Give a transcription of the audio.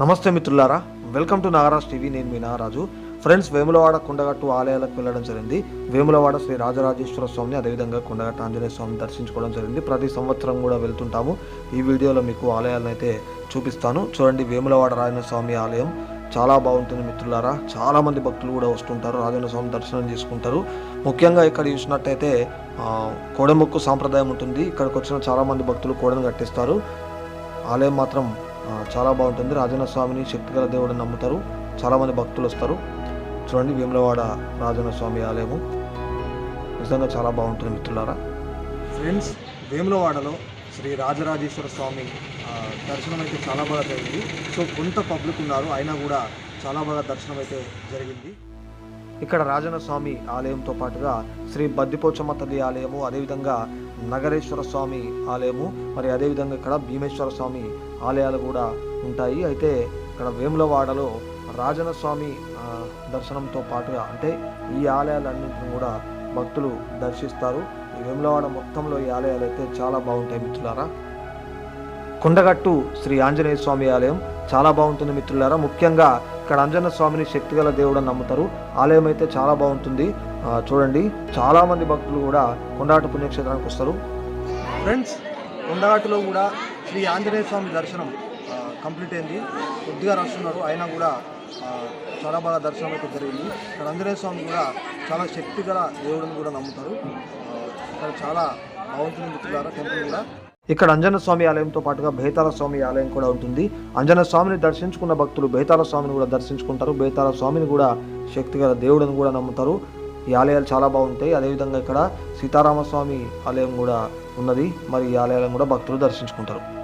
నమస్తే మిత్రులారా welcome to Nagaraj TV నేను మీ నాగరాజు. ఫ్రెండ్స్ వేములవాడ కొండగట్టు ఆలయాలకు వెళ్ళడం జరిగింది. వేములవాడ శ్రీ రాజరాజేశ్వర స్వామిని అదేవిధంగా కొండగట్టు ఆంజనేయ స్వామిని దర్శించుకోవడం జరిగింది. ప్రతి సంవత్సరం కూడా వెళ్తుంటాము. ఈ వీడియోలో మీకు ఆలయాలను అయితే చూపిస్తాను. చూడండి వేములవాడ రాజన స్వామి ఆలయం చాలా బాగుంటుంది మిత్రులారా. చాలామంది భక్తులు కూడా వస్తుంటారు రాజన్న స్వామి దర్శనం చేసుకుంటారు. ముఖ్యంగా ఇక్కడ చూసినట్టయితే కోడెముక్కు సాంప్రదాయం ఉంటుంది. ఇక్కడికి వచ్చిన చాలామంది భక్తులు కోడను కట్టిస్తారు. ఆలయం మాత్రం చాలా బాగుంటుంది. రాజన్న స్వామిని శక్తిగల దేవుడిని నమ్ముతారు. చాలామంది భక్తులు వస్తారు. చూడండి వేములవాడ రాజన్న స్వామి ఆలయము. నిజంగా చాలా బాగుంటుంది మిత్రులారా. ఫ్రెండ్స్ వేములవాడలో శ్రీ రాజరాజేశ్వర స్వామి దర్శనం అయితే చాలా బాగా జరిగింది. సో కొంత పబ్లిక్ ఉన్నారు. అయినా కూడా చాలా బాగా దర్శనం అయితే జరిగింది. ఇక్కడ రాజన్న స్వామి ఆలయంతో పాటుగా శ్రీ బద్దిపోచమ్మ తల్లి ఆలయము అదేవిధంగా నగరేశ్వర స్వామి ఆలయము మరి అదేవిధంగా ఇక్కడ భీమేశ్వర స్వామి ఆలయాలు కూడా ఉంటాయి. అయితే ఇక్కడ వేములవాడలో రాజన స్వామి దర్శనంతో పాటుగా అంటే ఈ ఆలయాలన్నింటిని కూడా భక్తులు దర్శిస్తారు. ఈ వేములవాడ మొత్తంలో ఈ ఆలయాలు అయితే చాలా బాగుంటాయి మిత్రులారా. కొండగట్టు శ్రీ ఆంజనేయ స్వామి ఆలయం. చాలా బాగుంటుంది మిత్రులారా. ముఖ్యంగా ఇక్కడ ఆంజనేయ స్వామిని శక్తిగల దేవుడు అని నమ్ముతారు. ఆలయం అయితే చాలా బాగుంటుంది. చూడండి. చాలామంది భక్తులు కూడా కొండగట్టు పుణ్యక్షేత్రానికి వస్తారు. ఫ్రెండ్స్ కొండగట్టులో కూడా శ్రీ ఆంజనేయ స్వామి దర్శనం కంప్లీట్ అయింది. కొద్దిగా రష్ ఉన్నారు. అయినా కూడా చాలా బాగా దర్శనం అయితే జరిగింది. ఇక్కడ ఆంజనేయ స్వామి కూడా చాలా శక్తిగల దేవుడిని కూడా నమ్ముతారు. ఇక్కడ చాలా బాగుంటుంది మిత్రులారా టెంపుల్ కూడా. ఇక్కడ అంజన స్వామి ఆలయంతో పాటుగా బేతాల స్వామి ఆలయం కూడా ఉంటుంది. అంజన స్వామిని దర్శించుకున్న భక్తులు బేతాల స్వామిని కూడా దర్శించుకుంటారు. బేతాల స్వామిని కూడా శక్తిగల దేవుడని కూడా నమ్ముతారు. ఈ ఆలయాలు చాలా బాగుంటాయి. అదేవిధంగా ఇక్కడ సీతారామ స్వామి ఆలయం కూడా ఉన్నది. మరి ఈ ఆలయాలను కూడా భక్తులు దర్శించుకుంటారు.